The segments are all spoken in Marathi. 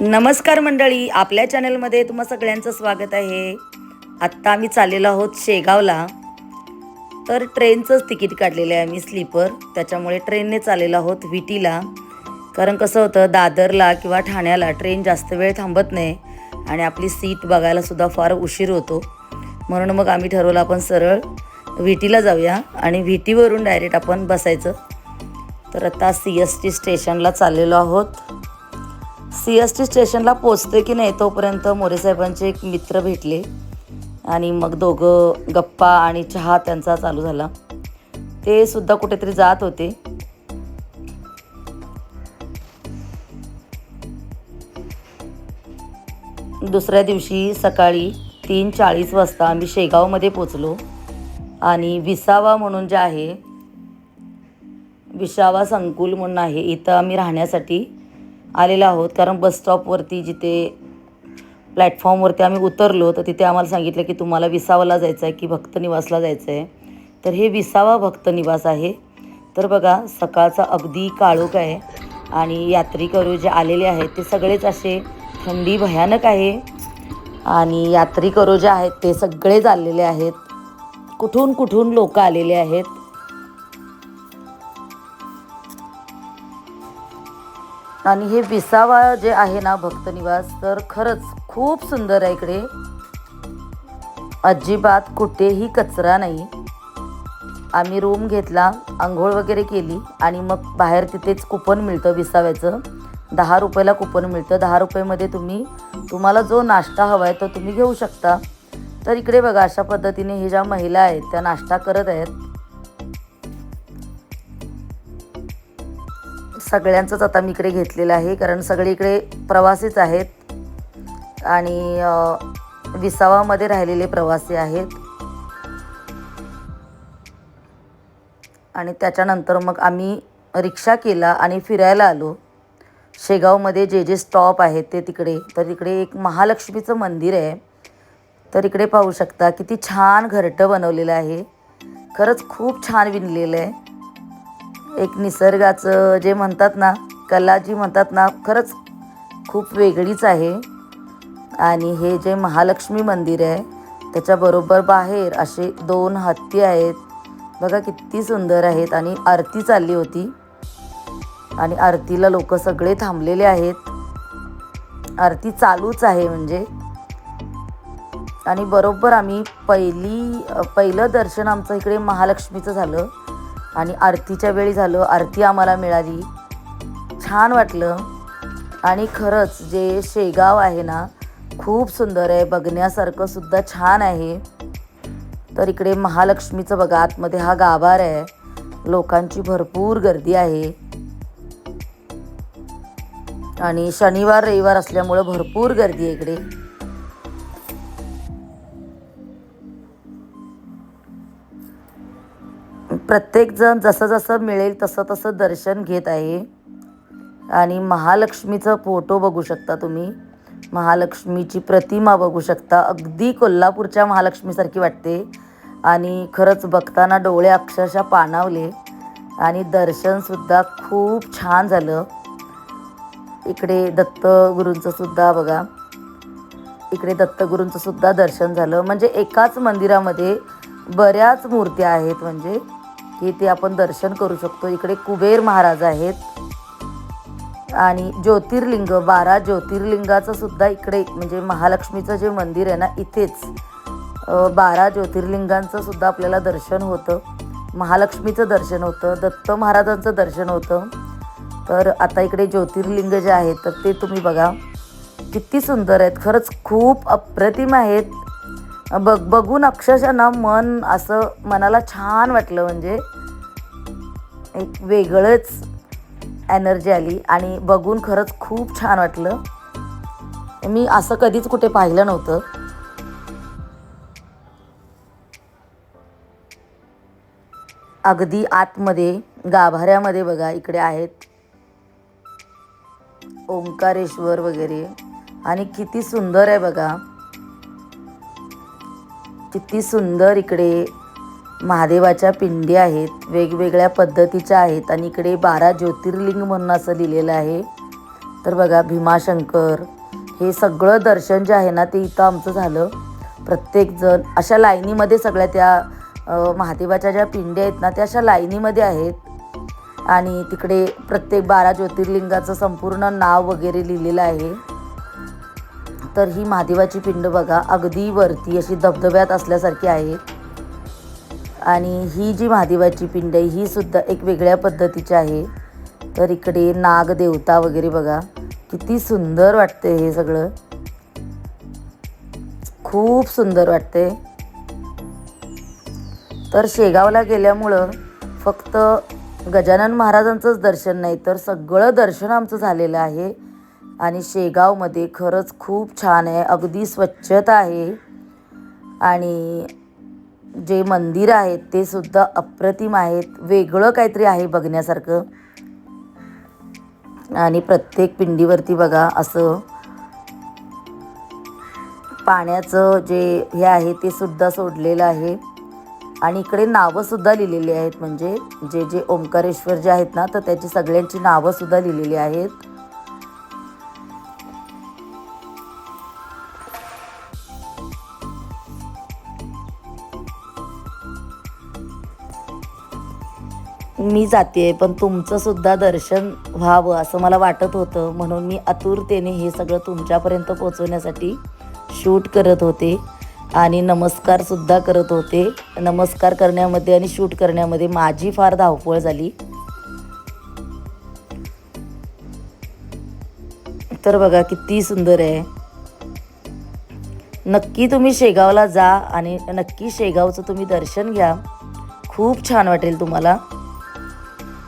नमस्कार मंडळी आपल्या चॅनलमध्ये तुम्हा सगळ्यांचं स्वागत आहे. आत्ता आम्ही चाललेलो आहोत शेगावला. तर ट्रेनचंच तिकीट काढलेलं आहे आम्ही स्लीपर. त्याच्यामुळे ट्रेनने चाललेलो आहोत विटीला. कारण कसं होतं दादरला किंवा ठाण्याला ट्रेन जास्त वेळ थांबत नाही आणि आपली सीट बघायलासुद्धा फार उशीर होतो. म्हणून मग आम्ही ठरवलं आपण सरळ विटीला जाऊया आणि विटीवरून डायरेक्ट आपण बसायचं. तर आता सी एस टी स्टेशनला चाललेलो आहोत. सी एस टी स्टेशनला पोचते की नाही तोपर्यंत मोरेसाहेबांचे एक मित्र भेटले आणि मग दोघं गप्पा आणि चहा त्यांचा चालू झाला. ते सुद्धा कुठेतरी जात होते. दुसऱ्या दिवशी सकाळी तीन चाळीस वाजता आम्ही शेगावमध्ये पोचलो आणि विसावा म्हणून जे आहे विसावा संकुल म्हणून आहे इथं आम्ही राहण्यासाठी आलेलो आहोत. कारण बसस्टॉपवरती जिथे प्लॅटफॉर्मवरती आम्ही उतरलो तर तिथे आम्हाला सांगितलं की तुम्हाला विसावाला जायचं आहे की भक्तनिवासला जायचं आहे तर हे विसावा भक्तनिवास आहे. तर बघा सकाळचा अगदी काळोख आहे. आणि यात्रेकरू जे आलेले आहेत ते सगळेच असे थंडी भयानक आहे. आणि यात्रेकरू जे आहेत ते सगळेच आलेले आहेत. कुठून कुठून लोक आलेले आहेत? आणि हे विसावा जे आहे ना भक्तनिवास तर खरंच खूप सुंदर आहे इकडे. अजिबात कुठेही कचरा नाही. आम्ही रूम घेतला आंघोळ वगैरे केली आणि मग बाहेर तिथेच कुपन मिळतं विसाव्याचं. दहा रुपयाला कुपन मिळतं. दहा रुपयामध्ये तुम्ही तुम्हाला जो नाश्ता हवा आहे तो तुम्ही घेऊ शकता. तर इकडे बघा अशा पद्धतीने हे ज्या महिला आहेत त्या नाश्ता करत आहेत. सगळ्यांचंच आता मी इकडे घेतलेलं आहे कारण सगळीकडे इकडे प्रवासीच आहेत. आणि विसावामध्ये राहिलेले प्रवासी आहेत. आणि त्याच्यानंतर मग आम्ही रिक्षा केला आणि फिरायला आलो. शेगावमध्ये जे जे स्टॉप आहेत ते तिकडे तर तिकडे एक महालक्ष्मीचं मंदिर आहे. तर इकडे पाहू शकता किती छान घरटं बनवलेलं आहे. खरंच खूप छान विणलेलं आहे. एक निसर्गाचं जे म्हणतात ना कला जी म्हणतात ना खरंच खूप वेगळीच आहे. आणि हे जे महालक्ष्मी मंदिर आहे त्याच्याबरोबर बाहेर असे दोन हत्ती आहेत. बघा किती सुंदर आहेत आणि आरती चालली होती. आणि आरतीला लोक सगळे थांबलेले आहेत. आरती चालूच आहे म्हणजे. आणि बरोबर आम्ही पहिली पहिलं दर्शन आमचं इकडे महालक्ष्मीचं झालं. आणि आरतीच्या वेळी झालं आरती आम्हाला मिळाली. छान वाटलं. आणि खरंच जे शेगाव आहे ना खूप सुंदर आहे. बघण्यासारखं सुद्धा छान आहे. तर इकडे महालक्ष्मीचं बघा आतमध्ये हा गाभार आहे. लोकांची भरपूर गर्दी आहे. आणि शनिवार रविवार असल्यामुळं भरपूर गर्दी आहे इकडे. प्रत्येकजण जसं जसं मिळेल तसं तसं दर्शन घेत आहे. आणि महालक्ष्मीचं फोटो बघू शकता तुम्ही. महालक्ष्मीची प्रतिमा बघू शकता. अगदी कोल्हापूरच्या महालक्ष्मीसारखी वाटते. आणि खरंच बघताना डोळे अक्षरशः पाणावले. आणि दर्शनसुद्धा खूप छान झालं. इकडे दत्तगुरूंचं सुद्धा बघा. इकडे दत्तगुरूंचं सुद्धा दर्शन झालं. म्हणजे एकाच मंदिरामध्ये बऱ्याच मूर्त्या आहेत म्हणजे. की ते आपण दर्शन करू शकतो. इकडे कुबेर महाराज आहेत. आणि ज्योतिर्लिंग बारा ज्योतिर्लिंगाचं सुद्धा इकडे म्हणजे महालक्ष्मीचं जे मंदिर आहे ना इथेच बारा ज्योतिर्लिंगांचं सुद्धा आपल्याला दर्शन होतं. महालक्ष्मीचं दर्शन होतं दत्त महाराजांचं दर्शन होतं. तर आता इकडे ज्योतिर्लिंग जे आहेत तर ते तुम्ही बघा. किती सुंदर आहेत. खरंच खूप अप्रतिम आहेत. बघ बघून अक्षरशः ना मन असं मनाला छान वाटलं म्हणजे एक वेगळंच एनर्जी आली आणि बघून खरंच खूप छान वाटलं. मी असं कधीच कुठे पाहिलं नव्हतं. अगदी आतमध्ये गाभाऱ्यामध्ये बघा इकडे आहेत. ओंकारेश्वर वगैरे. आणि किती सुंदर आहे बघा. किती सुंदर इकडे महादेवाच्या पिंडी आहेत वेगवेगळ्या पद्धतीच्या आहेत आणि इकडे बारा ज्योतिर्लिंग म्हणून असं लिहिलेलं आहे. तर बघा भीमाशंकर हे सगळं दर्शन जे आहे ना ते इथं आमचं झालं. प्रत्येकजण अशा लाईनीमध्ये सगळ्या त्या महादेवाच्या ज्या पिंड्या आहेत ना त्या अशा लाईनीमध्ये आहेत. आणि तिकडे प्रत्येक बारा ज्योतिर्लिंगाचं संपूर्ण नाव वगैरे लिहिलेलं आहे. तर ही महादेवाची पिंड बघा अगदी वरती अशी धबधब्यात असल्यासारखी आहे. आणि ही जी महादेवाची पिंड आहे ही सुद्धा एक वेगळ्या पद्धतीची आहे. तर इकडे नाग देवता वगैरे बघा किती सुंदर वाटते हे सगळं. खूप सुंदर वाटते तर शेगावला गेल्यामुळं फक्त गजानन महाराजांचंच दर्शन नाही तर सगळं दर्शन आमचं झालेलं आहे. आणि शेगावमध्ये खरंच खूप छान आहे. अगदी स्वच्छता आहे. आणि जे मंदिर आहेत ते सुद्धा अप्रतिम आहेत. वेगळं काहीतरी आहे बघण्यासारखं. आणि प्रत्येक पिंडीवरती बघा असं पाण्याचं जे हे आहे ते सुद्धा सोडलेलं आहे. आणि इकडे नावंसुद्धा लिहिलेली आहेत. म्हणजे जे जे ओंकारेश्वर जे आहेत ना तर त्याची सगळ्यांची नावंसुद्धा लिहिलेली आहेत. मी जाते पण तुमचं सुद्धा दर्शन व्हावं असं मला वाटत होतं. म्हणून मी आतुरतेने हे सगळं तुमच्यापर्यंत पोचवण्यासाठी शूट करत होते आणि नमस्कारसुद्धा करत होते. नमस्कार करण्यामध्ये आणि शूट करण्यामध्ये माझी फार धावपळ झाली. तर बघा किती सुंदर आहे. नक्की तुम्ही शेगावला जा आणि नक्की शेगावचं तुम्ही दर्शन घ्या. खूप छान वाटेल तुम्हाला.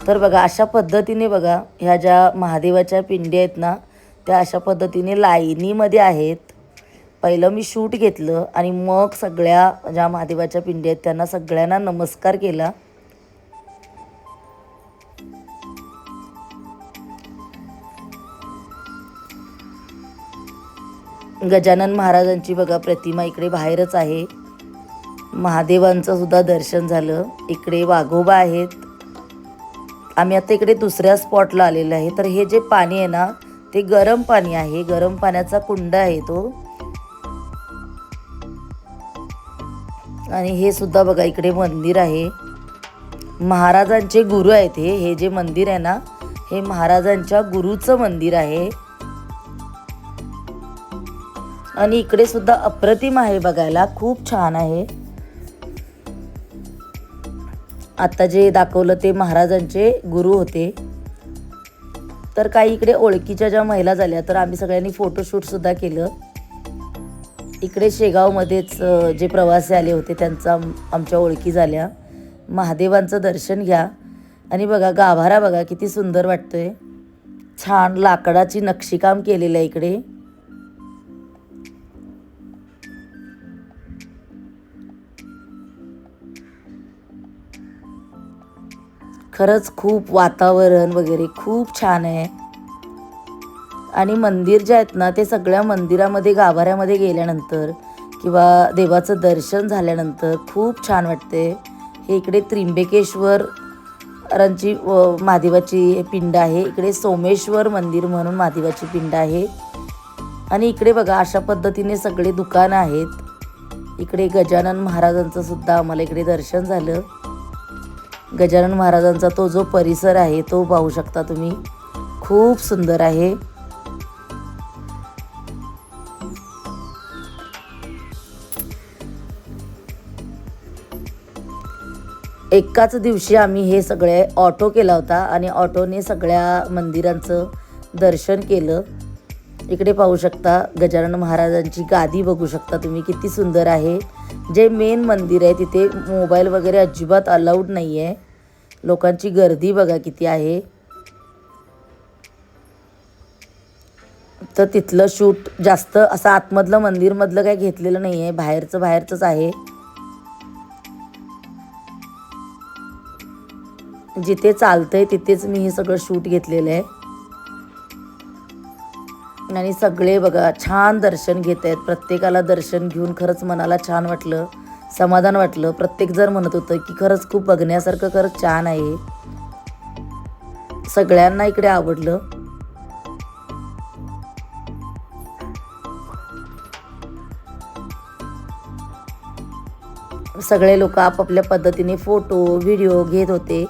तर बघा अशा पद्धतीने बघा ह्या ज्या महादेवाच्या पिंड्या आहेत ना त्या अशा पद्धतीने लाईनीमध्ये आहेत. पहिलं मी शूट घेतलं आणि मग सगळ्या ज्या महादेवाच्या पिंड्या आहेत त्यांना सगळ्यांना नमस्कार केला. गजानन महाराजांची बघा प्रतिमा इकडे बाहेरच आहे. महादेवांचं सुद्धा दर्शन झालं. इकडे वाघोबा आहेत. आम्ही आता इकडे दुसऱ्या स्पॉटला आलेलो आहे. तर हे जे पाणी आहे ना ते गरम पाणी आहे. गरम पाण्याचा कुंड आहे तो. आणि हे सुद्धा बघा इकडे मंदिर आहे. महाराजांचे गुरु आहेत हे. हे जे मंदिर आहे ना हे महाराजांच्या गुरुचं मंदिर आहे. आणि इकडे सुद्धा अप्रतिम आहे बघायला. खूप छान आहे. आत्ता जे दाखवलं ते महाराजांचे गुरु होते. तर काही इकडे ओळखीच्या ज्या महिला झाल्या तर आम्ही सगळ्यांनी फोटोशूटसुद्धा केलं. इकडे शेगावमध्येच जे प्रवासी आले होते त्यांचा आमच्या ओळखी झाल्या. महादेवांचं दर्शन घ्या. आणि बघा गाभारा बघा किती सुंदर वाटतोय. छान लाकडाची नक्षीकाम केलेलं आहे इकडे. खरंच खूप वातावरण वगैरे खूप छान आहे. आणि मंदिर जे आहेत ना ते सगळ्या मंदिरामध्ये गाभाऱ्यामध्ये गेल्यानंतर किंवा देवाचं दर्शन झाल्यानंतर खूप छान वाटते. हे इकडे त्र्यंबकेश्वरांची व महादेवाची पिंड आहे. इकडे सोमेश्वर मंदिर म्हणून महादेवाची पिंड आहे. आणि इकडे बघा अशा पद्धतीने सगळे दुकानं आहेत. इकडे गजानन महाराजांचं सुद्धा आम्हाला इकडे दर्शन झालं. गजानन महाराजांचा तो जो परिसर आहे तो पाहू शकता तुम्ही. खूप सुंदर आहे. एकाच दिवशी आम्ही हे सगळे ऑटो केला होता आणि ऑटोने सगळ्या मंदिरांचं दर्शन केलं. इकडे पाहू शकता गजानन महाराजांची गादी बघू शकता तुम्ही किती सुंदर आहे. जे मेन मंदिर आहे तिथे मोबाईल वगैरे अजिबात अलाउड नाही आहे लोकांची गर्दी बघा किती आहे. तर तिथलं शूट जास्त असं आतमधलं मंदिरमधलं काही घेतलेलं नाही आहे बाहेरचं बाहेरचंच आहे. जिथे चालतंय तिथेच मी हे सगळं शूट घेतलेलं आहे. आणि सगळे बघा छान दर्शन घेत आहेत प्रत्येकाला दर्शन घेऊन खरंच मनाला छान वाटलं समाधान वाटलं. प्रत्येक जर म्हणत होतं की खरंच खूप बघण्यासारखं खरंच छान आहे सगळ्यांना इकडे आवडलं. सगळे लोक आपापल्या पद्धतीने फोटो व्हिडिओ घेत होते.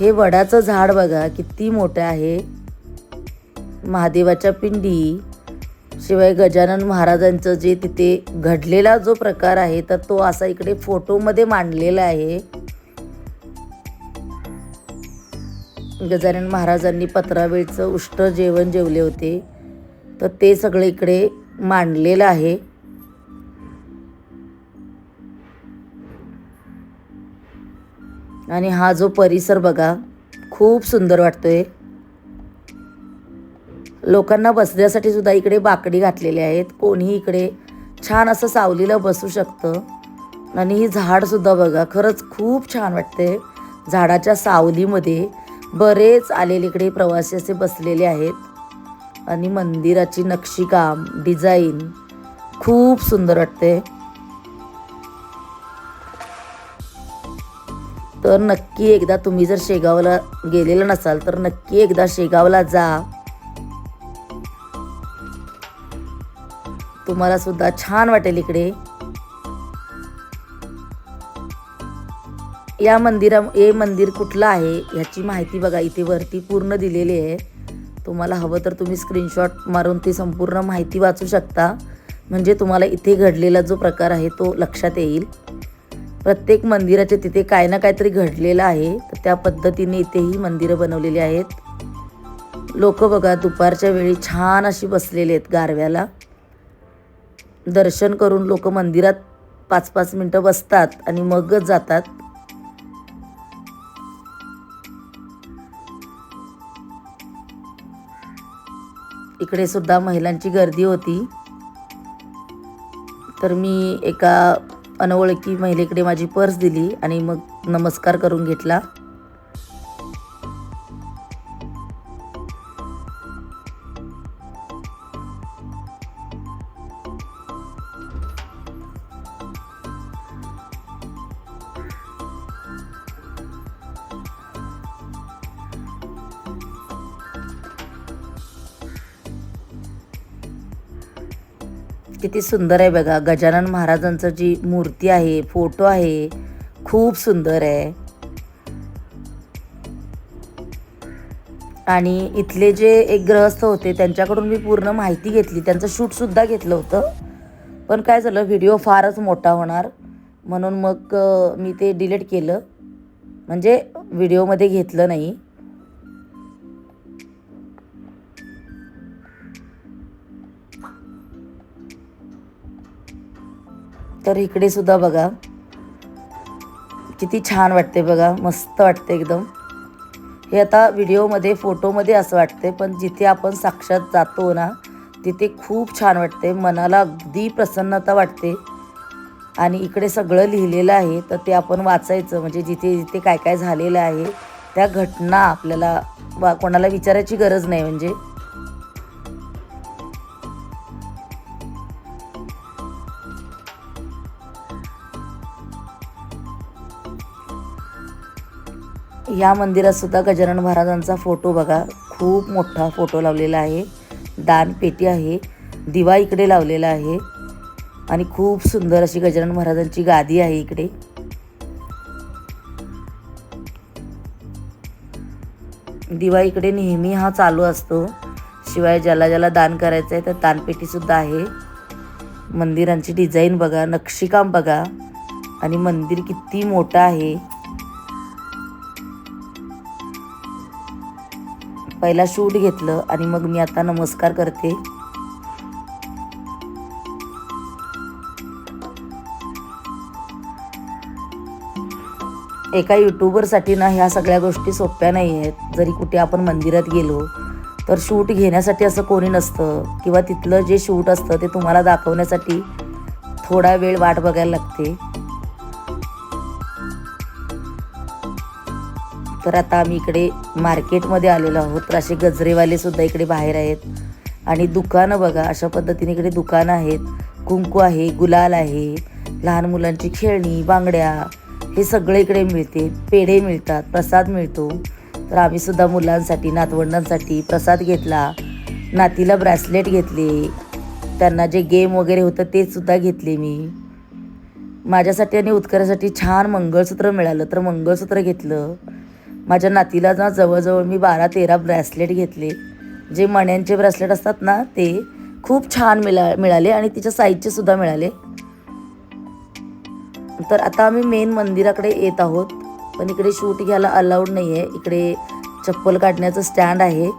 हे वडाचं झाड बघा किती मोठं आहे. महादेवाच्या पिंडी शिवाय गजानन महाराजांचं जे तिथे घडलेला जो प्रकार आहे तर तो असा इकडे फोटोमध्ये मांडलेला आहे. गजानन महाराजांनी पत्रावेळचं उष्ट जेवण जेवले होते तर ते सगळे इकडे मांडलेलं आहे. आणि हा जो परिसर बघा खूप सुंदर वाटतोय. लोकांना बसण्यासाठी सुद्धा इकडे बाकडी घातलेली आहेत. कोणीही इकडे छान असं सावलीला बसू शकतं. आणि ही झाडसुद्धा बघा खरंच खूप छान वाटते झाडाच्या सावलीमध्ये बरेच आलेले इकडे प्रवासी असे बसलेले आहेत. आणि मंदिराची नक्षीकाम डिझाईन खूप सुंदर वाटते तर नक्की एकदा तुम्ही जर शेगावला गेलेलं नसाल तर नक्की एकदा शेगावला जा. तुम्हाला सुद्धा छान वाटेल इकडे. या मंदिरा हे मंदिर कुठलं आहे ह्याची माहिती बघा इथे वरती पूर्ण दिलेली आहे. तुम्हाला हवं तर तुम्ही स्क्रीनशॉट मारून ती संपूर्ण माहिती वाचू शकता. म्हणजे तुम्हाला इथे घडलेला जो प्रकार आहे तो लक्षात येईल. प्रत्येक मंदिराचे तिथे काय ना काहीतरी घडलेलं आहे तर त्या पद्धतीने इथेही मंदिरं बनवलेली आहेत. लोक बघा दुपारच्या वेळी छान अशी बसलेली आहेत गारव्याला. दर्शन करून लोक मंदिरात पाच पाच मिनटं बसतात आणि मगच जातात. इकडे सुद्धा महिलांची गर्दी होती. तर मी एका अनवळखी महिलेकडे माझी पर्स दिली आणि मग नमस्कार करून घेतला. किती सुंदर आहे बघा. गजानन महाराजांचं जी मूर्ती आहे फोटो आहे खूप सुंदर आहे. आणि इथले जे एक ग्रहस्थ होते त्यांच्याकडून मी पूर्ण माहिती घेतली. त्यांचं शूटसुद्धा घेतलं होतं. पण काय झालं व्हिडिओ फारच मोठा होणार. म्हणून मग मी ते डिलीट केलं. म्हणजे व्हिडिओमध्ये घेतलं नाही. तर इकडे सुद्धा बघा. किती छान वाटते बघा. मस्त वाटते एकदम. हे आता व्हिडिओमध्ये फोटोमध्ये असं वाटते पण जिथे आपण साक्षात जातो ना तिथे खूप छान वाटते. मनाला अगदी प्रसन्नता वाटते. आणि इकडे सगळं लिहिलेलं आहे तर ते आपण वाचायचं. म्हणजे जिथे जिथे काय काय झालेलं आहे त्या घटना आपल्याला वा कोणाला विचारायची गरज नाही. म्हणजे या मंदिरात सुद्धा गजानन महाराजांचा फोटो बघा. खूप मोठा फोटो लावलेला आहे. दानपेटी आहे. दिवा इकडे लावलेला आहे. आणि खूप सुंदर अशी गजानन महाराजांची गादी आहे इकडे. दिवा इकडे नेहमी हा चालू असतो. शिवाय ज्याला ज्याला दान करायचं आहे तर दानपेटीसुद्धा आहे. मंदिरांची डिझाईन बघा. नक्षीकाम बघा. आणि मंदिर किती मोठं आहे. पहिला शूट घेतलं आणि मग मी आता नमस्कार करते. एका यूट्यूबरसाठी ना ह्या सगळ्या गोष्टी सोप्या नाही आहेत. जरी कुठे आपण मंदिरात गेलो तर शूट घेण्यासाठी असं कोणी नसतं किंवा तिथलं जे शूट असतं ते तुम्हाला दाखवण्यासाठी थोडा वेळ वाट बघायला लागते. तर आता आम्ही इकडे मार्केटमध्ये आलेलो आहोत. तर असे गजरेवालेसुद्धा इकडे बाहेर आहेत. आणि दुकानं बघा अशा पद्धतीने इकडे दुकानं आहेत. कुंकू आहे गुलाल आहे लहान मुलांची खेळणी बांगड्या हे सगळे इकडे मिळते. पेढे मिळतात प्रसाद मिळतो. तर आम्हीसुद्धा मुलांसाठी नातवंडांसाठी प्रसाद घेतला. नातीला ब्रॅसलेट घेतले. त्यांना जे गेम वगैरे होतं तेसुद्धा घेतले मी. माझ्यासाठी आणि उत्करासाठी छान मंगळसूत्र मिळालं. तर मंगळसूत्र घेतलं. माझ्या नातीला ना जवळजवळ मी बारा तेरा ब्रॅसलेट घेतले. जे मण्यांचे ब्रॅसलेट असतात ना ते खूप छान मिळा मिळाले आणि तिच्या साईजचे सुद्धा मिळाले. तर आता आम्ही मेन मंदिराकडे येत आहोत. पण इकडे शूट घ्यायला अलाउड नाही आहे इकडे चप्पल काढण्याचं स्टँड आहे.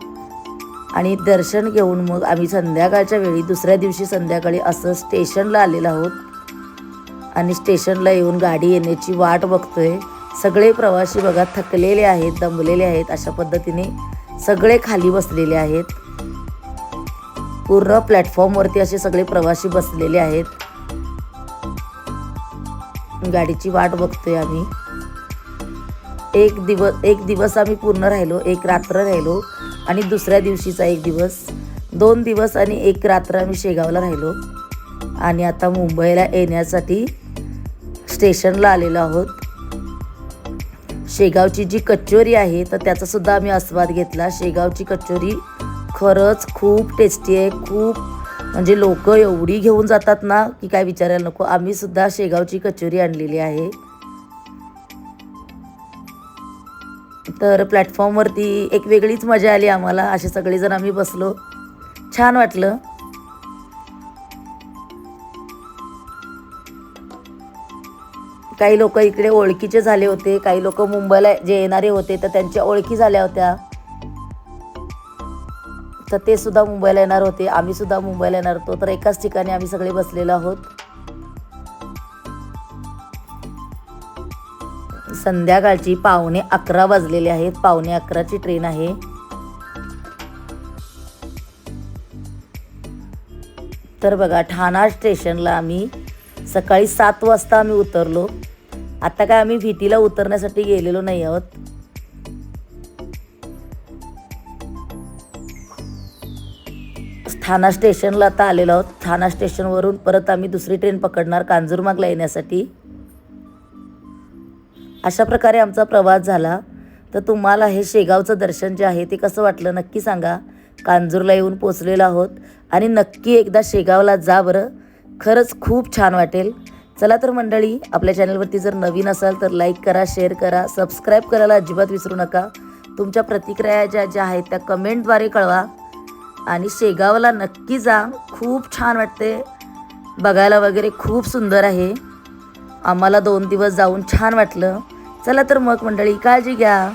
आणि दर्शन घेऊन मग आम्ही संध्याकाळच्या वेळी दुसऱ्या दिवशी संध्याकाळी असं स्टेशनला आलेलो आहोत. आणि स्टेशनला येऊन गाडी येण्याची वाट बघतोय. सगळे प्रवासी बघा थकलेले आहेत दमलेले आहेत अशा पद्धतीने सगळे खाली बसलेले आहेत. पूर्ण प्लॅटफॉर्मवरती असे सगळे प्रवासी बसलेले आहेत. गाडीची वाट बघतोय आम्ही. एक दिवस एक दिवस आम्ही पूर्ण राहिलो एक रात्र राहिलो आणि दुसऱ्या दिवशीचा एक दिवस. दोन दिवस आणि एक रात्र आम्ही शेगावला राहिलो. आणि आता मुंबईला येण्यासाठी स्टेशनला आलेलो आहोत. शेगावची जी कचोरी आहे तर त्याचासुद्धा आम्ही आस्वाद घेतला. शेगावची कचोरी खरंच खूप टेस्टी आहे. खूप म्हणजे लोक एवढी घेऊन जातात ना की काय विचारायला नको. आम्हीसुद्धा शेगावची कचोरी आणलेली आहे. तर प्लॅटफॉर्मवरती एक वेगळीच मजा आली आम्हाला. असे सगळेजण आम्ही बसलो. छान वाटलं. काही लोक इकडे ओळखीचे झाले होते काही लोक मुंबईला जे येणारे होते तर त्यांच्या ओळखी झाल्या होत्या. तर ते सुद्धा मुंबईला येणार होते आम्ही सुद्धा मुंबईला येणार होतो. तर एकाच ठिकाणी आम्ही सगळे बसलेलो आहोत. संध्याकाळची पावणे अकरा वाजलेले आहेत. पावणे अकराची ट्रेन आहे. तर बघा ठाणा स्टेशनला आम्ही सकाळी सात वाजता आम्ही उतरलो. आता काय आम्ही भीतीला उतरण्यासाठी गेलेलो नाही आहोत. ठाणा स्टेशनला आता आलेलो आहोत. ठाणा स्टेशनवरून परत आम्ही दुसरी ट्रेन पकडणार कांजूरमागला येण्यासाठी. अशा प्रकारे आमचा प्रवास झाला. तर तुम्हाला हे शेगावचं दर्शन जे आहे ते कसं वाटलं नक्की सांगा. कांजूरला येऊन पोचलेलो आहोत. आणि नक्की एकदा शेगावला जा बरं. खरंच खूप छान वाटेल. चला तर मंडळी आपल्या चॅनलवरती जर नवीन असाल तर लाईक करा शेअर करा सबस्क्राईब करायला अजिबात विसरू नका. तुमच्या प्रतिक्रिया ज्या ज्या आहेत त्या कमेंटद्वारे कळवा. आणि शेगावला नक्की जा. खूप छान वाटते. बघायला वगैरे खूप सुंदर आहे. आम्हाला दोन दिवस जाऊन छान वाटलं. चला तर मग मंडळी काळजी घ्या.